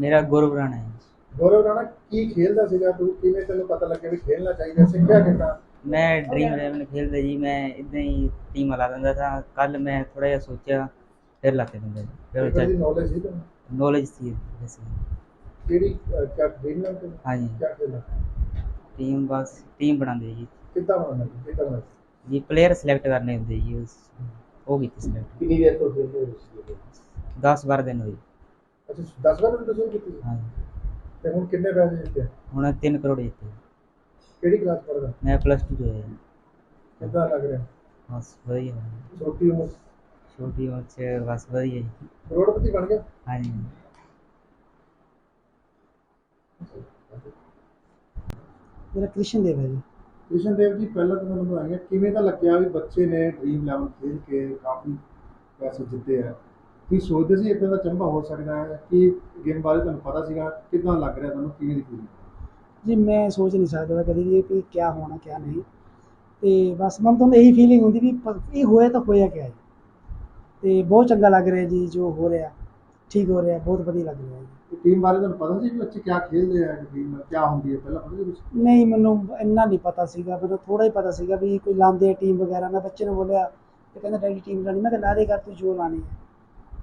ਮੇਰਾ ਗੁਰੂ ਰਾਣਾ ਹੈ। ਗੌਰਵ ਰਾਣਾ ਕੀ ਖੇਲਦਾ ਸੀਗਾ ਤੂੰ? ਕਿਵੇਂ ਤੈਨੂੰ ਪਤਾ ਲੱਗਿਆ ਵੀ ਖੇਲਣਾ ਚਾਹੀਦਾ ਸਿੱਖਿਆ ਕਿੱਦਾਂ? ਮੈਂ ਡ੍ਰੀਮ 11 ਖੇਡਦਾ ਜੀ ਮੈਂ ਇਦਾਂ ਹੀ ਟੀਮ ਲਾ ਦਿੰਦਾ था ਕੱਲ ਮੈਂ ਥੋੜਾ ਜਿਹਾ ਸੋਚਿਆ ਫਿਰ ਲਾ ਕੇ ਦਿੰਦਾ ਫਿਰ ਨੌਲੇਜ ਸੀ ਤੈਨੂੰ? ਨੌਲੇਜ ਸੀ ਵੈਸੇ ਕਿਹੜੀ ਕਿਆ ਡ੍ਰੀਮ ਨਾਲ ਹਾਂਜੀ। ਕਿਆ ਖੇਲਣਾ ਟੀਮ ਬਸ ਟੀਮ ਬਣਾਉਂਦੇ ਜੀ। ਕਿੱਦਾਂ ਬਣਾਉਣਾ ਸੀ? ਕਿੱਦਾਂ ਬਣਾਉਣਾ ਸੀ? ਜੀ ਪਲੇਅਰ ਸਿਲੈਕਟ ਕਰਨੇ ਹੁੰਦੇ ਜੀ ਉਸ ਉਹ ਕੀਤੀ ਸਿਲੈਕਟ ਕਿੰਨੀ ਦੇਰ ਤੋਂ ਖੇਡਦੇ ਹੋ ਤੁਸੀਂ? 10 12 ਦਿਨ ਹੋਏ। ਅੱਛਾ 10 ਵਾਰ ਤੁਸੀਂ ਕੀਤੀ? ਹਾਂਜੀ। ਤੇ ਹੁਣ ਕਿੰਨੇ ਪੈਸੇ ਜਿੱਤੇ ਹੁਣ 3 ਕਰੋੜ ਜਿੱਤੇ ਕਿਹੜੀ ਕਲਾਸ ਪੜ੍ਹਦਾ? ਮੈਂ ਪਲੱਸ 2 ਚ ਹੋਇਆ। ਕਿੱਦਾਂ ਲੱਗ ਰਿਹਾ? ਬਸ ਵਧੀਆ। ਛੋਟੀ ਉਮਰ? 'ਚ ਛੋਟੀ ਉਮਰ ਚ ਬਸ ਵਧੀਆ ਜੀ। ਕਰੋੜਪਤੀ ਬਣ ਗਿਆ? ਹਾਂਜੀ। ਮੇਰਾ ਕ੍ਰਿਸ਼ਨ ਦੇਵ ਹੈ ਜੀ। ਕ੍ਰਿਸ਼ਨ ਦੇਵ ਜੀ ਪਹਿਲਾਂ ਤਾਂ ਮੈਨੂੰ ਬਣਾਇਆ ਕਿਵੇਂ ਦਾ ਲੱਗਿਆ ਵੀ ਬੱਚੇ ਨੇ ਡ੍ਰੀਮ 11 ਖੇਡ ਕੇ ਕਾਫੀ ਪੈਸੇ ਜਿੱਤੇ ਆ। ਕੀ ਸੋਚਦੇ ਸੀ ਇਦਾਂ ਦਾ ਚੰਬਾ ਹੋ ਸਕਦਾ ਹੈ ਕਿ ਗੇਮ ਬਾਰੇ ਤੁਹਾਨੂੰ ਪਤਾ ਸੀਗਾ ਕਿੱਦਾਂ ਲੱਗ ਰਿਹਾ ਤੁਹਾਨੂੰ ਕਿਵੇਂ ਦੀ ਫੀਲਿੰਗ ਜੀ ਮੈਂ ਸੋਚ ਨਹੀਂ ਸਕਦਾ ਕਦੀ ਵੀ ਕਿ ਕੀ ਹੋਣਾ ਕੀ ਨਹੀਂ। ਤੇ ਬਸ ਮਨ ਤੋਂ ਇਹੀ ਫੀਲਿੰਗ ਹੁੰਦੀ ਵੀ ਪ- ਇਹ ਹੋਇਆ ਤਾਂ ਹੋਇਆ ਕਿਆ ਹੈ। ਤੇ ਬਹੁਤ ਚੰਗਾ ਲੱਗ ਰਿਹਾ ਜੀ ਜੋ ਹੋ ਰਿਹਾ ਠੀਕ ਹੋ ਰਿਹਾ ਬਹੁਤ ਵਧੀਆ ਲੱਗ ਰਿਹਾ ਜੀ। ਟੀਮ ਬਾਰੇ ਤੁਹਾਨੂੰ ਪਤਾ ਸੀ ਵੀ ਬੱਚੇ ਕਿਆ ਖੇਡਦੇ ਆ ਟੀਮ ਕਿਆ ਹੁੰਦੀ ਹੈ ਪਹਿਲਾਂ ਪਤਾ ਸੀ ਕੁਛ? ਨਹੀਂ ਮੈਨੂੰ ਇੰਨਾ ਨਹੀਂ ਪਤਾ ਸੀਗਾ ਮੈਨੂੰ ਥੋੜਾ ਹੀ ਪਤਾ ਸੀਗਾ ਵੀ ਕੋਈ ਲਾਉਂਦੇ ਟੀਮ ਵਗੈਰਾ ਮੈਂ ਬੱਚੇ ਨੂੰ ਬੋਲਿਆ ਤੇ ਕਹਿੰਦਾ ਡੈਡੀ ਟੀਮ ਲਾਣੀ ਮੈਂ ਕਿਹਾ ਲਾ ਦੇ ਕਰ ਤੂੰ ਜੋ ਲਾਣੀ ਹੈ।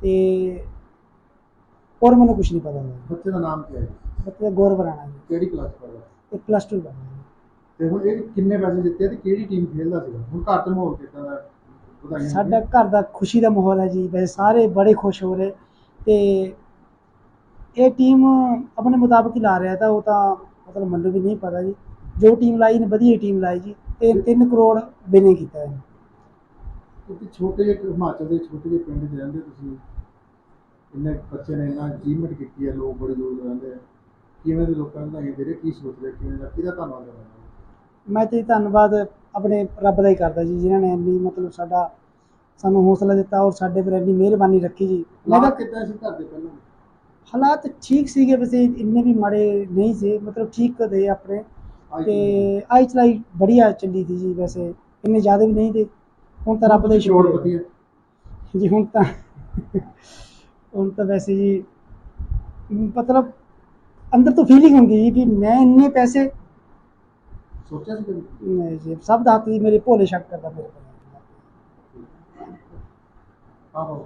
ਤੇ ਹੋਰ ਮੈਨੂੰ ਕੁਝ ਨਹੀਂ ਪਤਾ ਬੱਚੇ ਦਾ ਨਾਮ ਕੀ ਹੈ ਬੱਚੇ ਦਾ ਗੌਰਵ ਰਾਣਾ ਜੀ। ਕਿਹੜੀ ਕਲਾਸ ਪੜ੍ਹਦਾ? ਇਹ ਪਲੱਸ 2 ਕਰਨਾ ਜੀ। ਤੇ ਹੁਣ ਇਹ ਕਿੰਨੇ ਪੈਸੇ ਜਿੱਤੇ ਤੇ ਕਿਹੜੀ ਟੀਮ ਖੇਡਦਾ ਸੀਗਾ? ਹੁਣ ਘਰ ਚ ਮਾਹੌਲ ਕਿੱਦਾਂ ਦਾ ਵਧਾਈਆਂ ਸਾਡਾ ਘਰ ਦਾ ਖੁਸ਼ੀ ਦਾ ਮਾਹੌਲ ਹੈ ਜੀ। ਵੈਸੇ ਸਾਰੇ ਬੜੇ ਖੁਸ਼ ਹੋ ਰਹੇ। ਤੇ ਇਹ ਟੀਮ ਆਪਣੇ ਮੁਤਾਬਕ ਹੀ ਲਾ ਰਿਹਾ ਤਾਂ ਉਹ ਤਾਂ ਮਤਲਬ ਮੈਨੂੰ ਵੀ ਨਹੀਂ ਪਤਾ ਜੀ। ਜੋ ਟੀਮ ਲਾਈ ਨੇ ਵਧੀਆ ਟੀਮ ਲਾਈ ਜੀ। ਤੇ 3 ਕਰੋੜ ਬਿਨੇ ਕੀਤਾ ਹੈ ਕਿਉਂਕਿ ਛੋਟੇ ਜਿਹੇ ਹਿਮਾਚਲ ਦੇ ਛੋਟੇ ਜਿਹੇ ਪਿੰਡ 'ਚ ਰਹਿੰਦੇ ਤੁਸੀਂ। ਇੰਨੇ ਬੱਚੇ ਨੇ ਇੰਨਾ ਅਚੀਵਮੈਂਟ ਕੀਤੀ ਹੈ ਲੋਕ ਬੜੇ ਦੂਰ ਰਹਿੰਦੇ ਆ। ਕਿਵੇਂ ਦੇ ਲੋਕਾਂ ਨੂੰ ਦੇ ਰਹੇ ਕੀ ਸੋਚ ਰਹੇ ਕਿਵੇਂ ਦਾ ਕਿਹਦਾ ਧੰਨਵਾਦ ਕਰਨਾ ਮੈਂ ਤੇ ਧੰਨਵਾਦ ਆਪਣੇ ਰੱਬ ਦਾ ਹੀ ਕਰਦਾ ਜੀ ਜਿਨ੍ਹਾਂ ਨੇ ਇੰਨੀ ਮਤਲਬ ਸਾਡਾ ਸਾਨੂੰ ਹੌਸਲਾ ਦਿੱਤਾ ਔਰ ਸਾਡੇ ਪਰ ਇੰਨੀ ਮਿਹਰਬਾਨੀ ਰੱਖੀ ਜੀ। ਲਾਭ ਕਿੱਦਾਂ ਸੀ ਘਰ ਦੇ ਪਹਿਲਾਂ? ਹਾਲਾਤ ਠੀਕ ਸੀਗੇ ਵੈਸੇ ਇੰਨੇ ਵੀ ਮਾੜੇ ਨਹੀਂ ਸੀ ਮਤਲਬ ਠੀਕ ਦੇ ਆਪਣੇ। ਤੇ ਆਈ ਚਲਾਈ ਬੜੀਆ ਚੱਲੀ ਸੀ ਜੀ ਵੈਸੇ ਇੰਨੇ ਜ਼ਿਆਦਾ ਵੀ ਨਹੀਂ ਤੇ ਹੁਣ ਤਾਂ ਰੱਬ ਦਾ ਹੀ ਸ਼ੁਕਰ ਕਰੋੜਪਤੀ ਹੈ ਹੈ। ਜੀ ਹੁਣ ਤਾਂ ਹੁਣ ਤਾਂ ਵੈਸੇ ਜੀ ਮਤਲਬ ਅੰਦਰ ਤੋਂ ਫੀਲਿੰਗ ਹੁੰਦੀ ਜੀ ਵੀ ਮੈਂ ਇੰਨੇ ਪੈਸੇ ਸੋਚਿਆ ਸੀ ਕਦੇ? ਨਹੀਂ ਜੀ ਸਭ ਦਾ ਹੱਥ ਜੀ ਮੇਰੇ ਭੋਲੇ ਸ਼ੱਕ ਕਰਦਾ ਮੇਰੇ ਕੋਲ। ਆਹੋ।